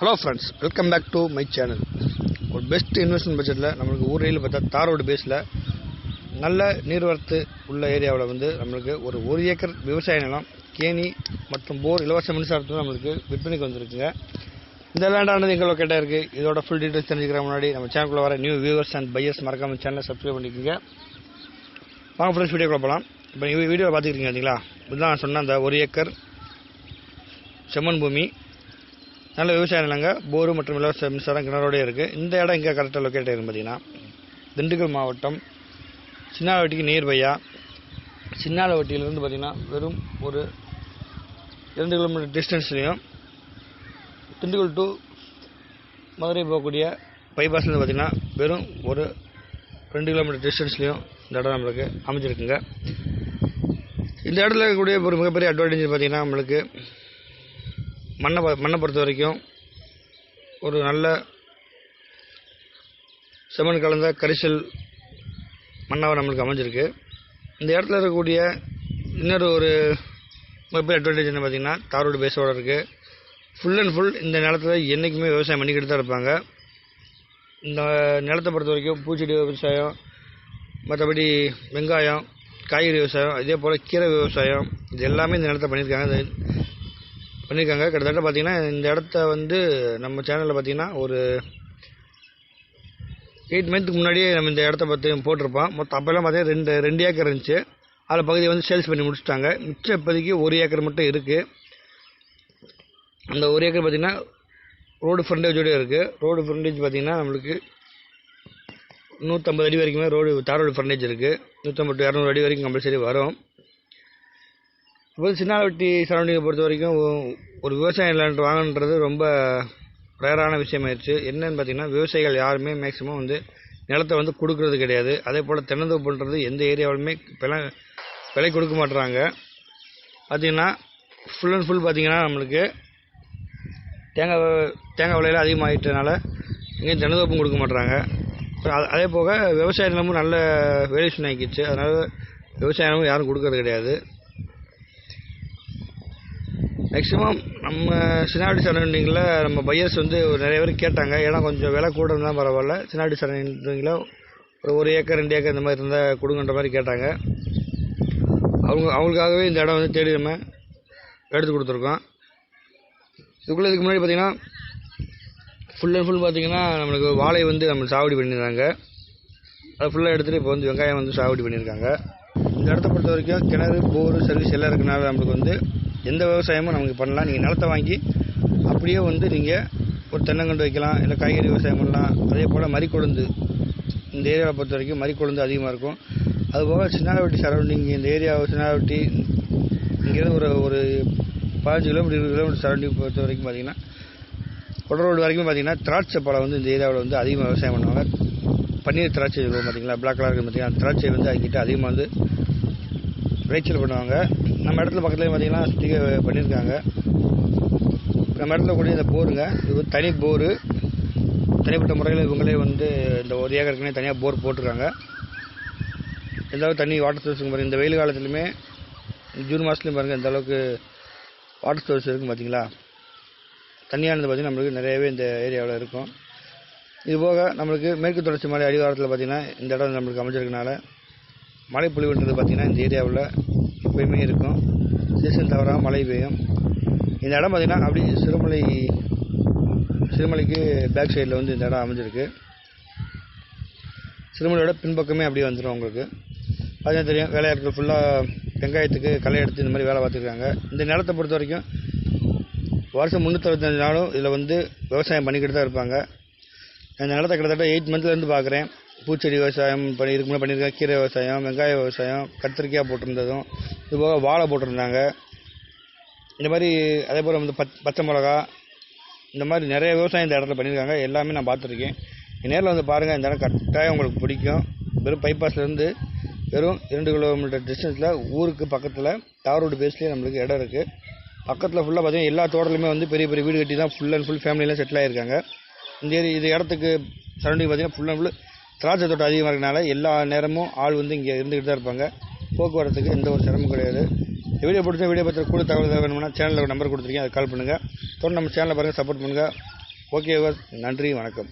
Hello friends welcome back to my channel ஒரு best investment பட்ஜெட்டில் நம்மளுக்கு ஊரில் பார்த்தா தார் ரோடு பேஸில் நல்ல நீர்வரத்து உள்ள ஏரியாவில் வந்து நம்மளுக்கு ஒரு ஒரு ஏக்கர் விவசாய நிலம் கேணி மற்றும் போர் இலவச மின்சாரத்தில் நம்மளுக்கு விற்பனைக்கு வந்திருக்குங்க. இந்த லேண்டானது எங்கே லொக்கேட்டாக இருக்குது இதோட ஃபுல் டீட்டெயில்ஸ் தெரிஞ்சுக்கிற முன்னாடி நம்ம சேனலுக்குள்ளே வர நியூ வியூவர்ஸ் அண்ட் பையர்ஸ் மறக்காம சேனலை சப்ஸ்கிரைப் பண்ணிக்கோங்க. வாங்க ஃப்ரெண்ட்ஸ் வீடியோக்குள்ளே போகலாம் இப்போ நீங்கள் வீடியோ பார்த்துக்கிறீங்க பார்த்தீங்களா இதுதான் நான் சொன்ன அந்த ஒரு ஏக்கர் செம்மன் பூமி. நல்ல விவசாய நிலங்க போரு மற்றும் இலவச மின்சாரம் கிணறோடய இருக்குது இந்த இடம் இங்கே கரெக்டாக லொக்கேட் ஆகிருக்கு பார்த்தீங்கன்னா திண்டுக்கல் மாவட்டம் சின்னாலவட்டிக்கு நியர்பையா சின்னாலவட்டியிலேருந்து பார்த்திங்கன்னா வெறும் ஒரு இரண்டு கிலோமீட்டர் டிஸ்டன்ஸ்லையும் திண்டுக்கல் டு மதுரை போகக்கூடிய பைபாஸ்லேருந்து பார்த்திங்கன்னா வெறும் ஒரு ரெண்டு கிலோமீட்டர் டிஸ்டன்ஸ்லையும் இந்த இடம் நம்மளுக்கு அமைஞ்சிருக்குங்க. இந்த இடத்துல இருக்கக்கூடிய ஒரு மிகப்பெரிய அட்வான்டேஜ் பார்த்திங்கன்னா நம்மளுக்கு மண்ணை மண்ணை பொறுத்த வரைக்கும் ஒரு நல்ல செம்மண் கலந்த கரிசல் மண்ணாக நம்மளுக்கு அமைஞ்சிருக்கு. இந்த இடத்துல இருக்கக்கூடிய இன்னொரு ஒரு மிகப்பெரிய அட்வான்டேஜ் என்ன பார்த்திங்கன்னா தாரோடு பேஸோட இருக்குது ஃபுல் அண்ட் ஃபுல் இந்த நிலத்துல என்றைக்குமே விவசாயம் பண்ணிக்கிட்டு தான் இருப்பாங்க. இந்த நிலத்தை பொறுத்த வரைக்கும் பூச்செடி விவசாயம் மற்றபடி வெங்காயம் காய்கறி விவசாயம் இதே போல் கீரை விவசாயம் இது எல்லாமே இந்த நிலத்தை பண்ணியிருக்காங்க. பண்ணியிருக்காங்க கிட்டத்தட்ட பார்த்தீங்கன்னா இந்த இடத்த வந்து நம்ம சேனலில் பார்த்தீங்கன்னா ஒரு எயிட் மந்த்துக்கு முன்னாடியே நம்ம இந்த இடத்த பற்றி போட்டிருப்போம். மொத்தம் அப்போல்லாம் பார்த்தீங்கன்னா ரெண்டு ரெண்டு ஏக்கர் இருந்துச்சு. அதில் பகுதியை வந்து சேல்ஸ் பண்ணி முடிச்சிட்டாங்க. மிச்சம் இப்போதைக்கு ஒரு ஏக்கர் மட்டும் இருக்குது அந்த ஒரு ஏக்கர் பார்த்திங்கன்னா ரோடு ஃப்ரண்டேஜோடய இருக்குது ரோடு ஃப்ரண்டேஜ் பார்த்தீங்கன்னா நம்மளுக்கு நூற்றம்பது அடி வரைக்குமே ரோடு தார் ரோடு ஃப்ரண்டேஜ் இருக்குது நூற்றம்பது இரநூறு அடி வரைக்கும் கம்பல்சரி வரும். இப்போ சின்னாவட்டி சரௌண்டிங்கை பொறுத்த வரைக்கும் ஒரு விவசாய லேண்ட் வாங்கணுன்றது ரொம்ப ரேரான விஷயமாயிருச்சு. என்னன்னு பார்த்தீங்கன்னா விவசாயிகள் யாருமே மேக்ஸிமம் வந்து நிலத்தை வந்து கொடுக்கறது கிடையாது. அதே போல் தென்னந்தோப்புன்றது எந்த ஏரியாவிலுமே விலை விலை கொடுக்க மாட்டுறாங்க பார்த்தீங்கன்னா ஃபுல் அண்ட் ஃபுல் பார்த்திங்கன்னா நம்மளுக்கு தேங்காய் தேங்காய் விலையில அதிகமாகிட்டனால எங்கேயும் தென்னந்தோப்பும் கொடுக்க மாட்டுறாங்க அது- அதே போக விவசாய நிலமும் நல்ல வேல்யூஷன் ஆகிடுச்சு அதனால் விவசாய நிலமும் யாரும் கொடுக்கறது கிடையாது. மேக்ஸிமம் நம்ம சினாடி சரௌண்டிங்கில் நம்ம பையர்ஸ் வந்து ஒரு நிறைய பேர் கேட்டாங்க. ஏன்னா கொஞ்சம் விலை கூட இருந்தால் பரவாயில்ல. சினாடி சரௌண்டிங்கில் ஒரு ஒரு ஏக்கர் ரெண்டு ஏக்கர் இந்த மாதிரி இருந்தால் கொடுங்கன்ற மாதிரி கேட்டாங்க. அவங்க அவங்களுக்காகவே இந்த இடம் வந்து தேடி நம்ம எடுத்து கொடுத்துருக்கோம். இதுக்குள்ளே இதுக்கு முன்னாடி பார்த்திங்கன்னா ஃபுல் அண்ட் ஃபுல் பார்த்தீங்கன்னா நம்மளுக்கு வாழை வந்து நம்ம சாகுபடி பண்ணியிருந்தாங்க. அதை ஃபுல்லாக எடுத்துகிட்டு இப்போ வந்து வெங்காயம் வந்து சாகுபடி பண்ணியிருக்காங்க. இந்த இடத்த பொறுத்த வரைக்கும் கிணறு போர் சர்வீஸ் எல்லாம் இருக்கனால நம்மளுக்கு வந்து எந்த விவசாயமும் நமக்கு பண்ணலாம். நீங்கள் நிலத்தை வாங்கி அப்படியே வந்து நீங்கள் ஒரு தென்னங்கன்று வைக்கலாம் இல்லை காய்கறி விவசாயம் பண்ணலாம். அதே போல் மறிக்கொழுந்து. இந்த ஏரியாவை பொறுத்த வரைக்கும் மறிக்கொழுந்து அதிகமாக இருக்கும். அதுபோக சின்னாலவட்டி சரௌண்டிங் இந்த ஏரியா சின்னாலவட்டி இங்கேருந்து ஒரு ஒரு பதினஞ்சு கிலோமீட்டர் இருபது கிலோமீட்டர் சரௌண்டிங் பொறுத்த வரைக்கும் பார்த்தீங்கன்னா கொட ரோடு வரைக்கும் பார்த்தீங்கன்னா திராட்சை பழம் வந்து இந்த ஏரியாவில் வந்து அதிகமாக விவசாயம் பண்ணுவாங்க. பன்னீர் திராட்சை இருக்கும் பார்த்தீங்களா பிளாக் கலர் இருக்கும் பார்த்தீங்கன்னா திராட்சை வந்து அதுக்கிட்ட அதிகமாக வந்து விளைச்சல் பண்ணுவாங்க. நம்ம இடத்துல பக்கத்துலேயே பார்த்தீங்கன்னா சுற்றி பண்ணியிருக்காங்க. நம்ம இடத்துல கூடிய இந்த போருங்க. இது தனி போரு. தனிப்பட்ட முறையில் இவங்களே வந்து இந்த ஒரு ஏக்கருக்குனே தனியாக போர் போட்டிருக்காங்க. எந்த அளவுக்கு தண்ணி வாட்டர் சோர்ஸ் பாருங்க. இந்த வெயில் காலத்துலையுமே ஜூன் மாதத்துலையும் பாருங்கள் எந்த அளவுக்கு வாட்டர் சோர்ஸ் இருக்கும் பார்த்தீங்களா தண்ணியானது பார்த்திங்கன்னா நம்மளுக்கு நிறையவே இந்த ஏரியாவில் இருக்கும். இது போக நம்மளுக்கு மேற்கு தொடர்ச்சி மலை அடிவாரத்தில் பார்த்தீங்கன்னா இந்த இடம் நம்மளுக்கு அமைஞ்சிருக்கனால மழை பார்த்திங்கன்னா பார்த்தீங்கன்னா இந்த ஏரியாவில் எப்பயுமே இருக்கும். சீசன் தவறாமல் மழை பெய்யும். இந்த இடம் பார்த்தீங்கன்னா அப்படி சிறுமலை சிறுமலைக்கு பேக் சைடில் வந்து இந்த இடம் அமைஞ்சிருக்கு. சிறுமலையோட பின்பக்கமே அப்படியே வந்துடும் உங்களுக்கு. பார்த்தீங்கன்னா தெரியும் வேலையாட்கள் ஃபுல்லாக வெங்காயத்துக்கு களை எடுத்து இந்த மாதிரி வேலை பார்த்துருக்காங்க. இந்த நிலத்தை பொறுத்த வரைக்கும் வருஷம் முந்நூற்றறுபத்தஞ்சு நாளும் இதில் வந்து விவசாயம் பண்ணிக்கிட்டு தான் இருப்பாங்க. இந்த நிலத்தை கிட்டத்தட்ட எயிட் மந்த்லேருந்து பார்க்குறேன். பூச்செடி விவசாயம் பண்ணி இதுக்கு முன்னே பண்ணியிருக்கேன் கீரை விவசாயம் வெங்காய விவசாயம் கத்திரிக்காய் போட்டிருந்ததும் இதுபோக வாழை போட்டிருந்தாங்க. இந்த மாதிரி அதே போல் வந்து பச் பச்சை மிளகா இந்த மாதிரி நிறைய விவசாயம் இந்த இடத்துல பண்ணியிருக்காங்க. எல்லாமே நான் பார்த்துருக்கேன். நேரில் வந்து பாருங்கள் இந்த இடம் கரெக்டாக உங்களுக்கு பிடிக்கும். வெறும் பைபாஸ்லேருந்து வெறும் இரண்டு கிலோமீட்டர் டிஸ்டன்ஸில் ஊருக்கு பக்கத்தில் தார் ரோடு பேஸ்லேயே நம்மளுக்கு இடம் இருக்குது பக்கத்தில் ஃபுல்லாக பார்த்தீங்கன்னா எல்லா தோட்டலுமே வந்து பெரிய பெரிய வீடு கட்டி தான் ஃபுல் அண்ட் ஃபுல் ஃபேமிலியெலாம் செட்டில் ஆகிருக்காங்க இந்த ஏரி இது இடத்துக்கு சரௌண்டிங் பார்த்தீங்கன்னா ஃபுல் அண்ட் ஃபுல் திராட்சை தோட்டம் அதிகமாக இருக்கனால எல்லா நேரமும் ஆள் வந்து இங்கே இருந்துக்கிட்டு தான் இருப்பாங்க. போக்குவரத்துக்கு எந்த ஒரு சிரமம் கிடையாது. இந்த வீடியோ பிடிச்ச வீடியோ பற்றி கூட தகவல் வேணும்னா சேனலில் நம்பர் கொடுத்துருக்கேன் அதை கால் பண்ணுங்கள் தொடர்ந்து நம்ம சேனலை பாருங்கள் சப்போர்ட் பண்ணுங்கள் ஓகே நன்றி வணக்கம்.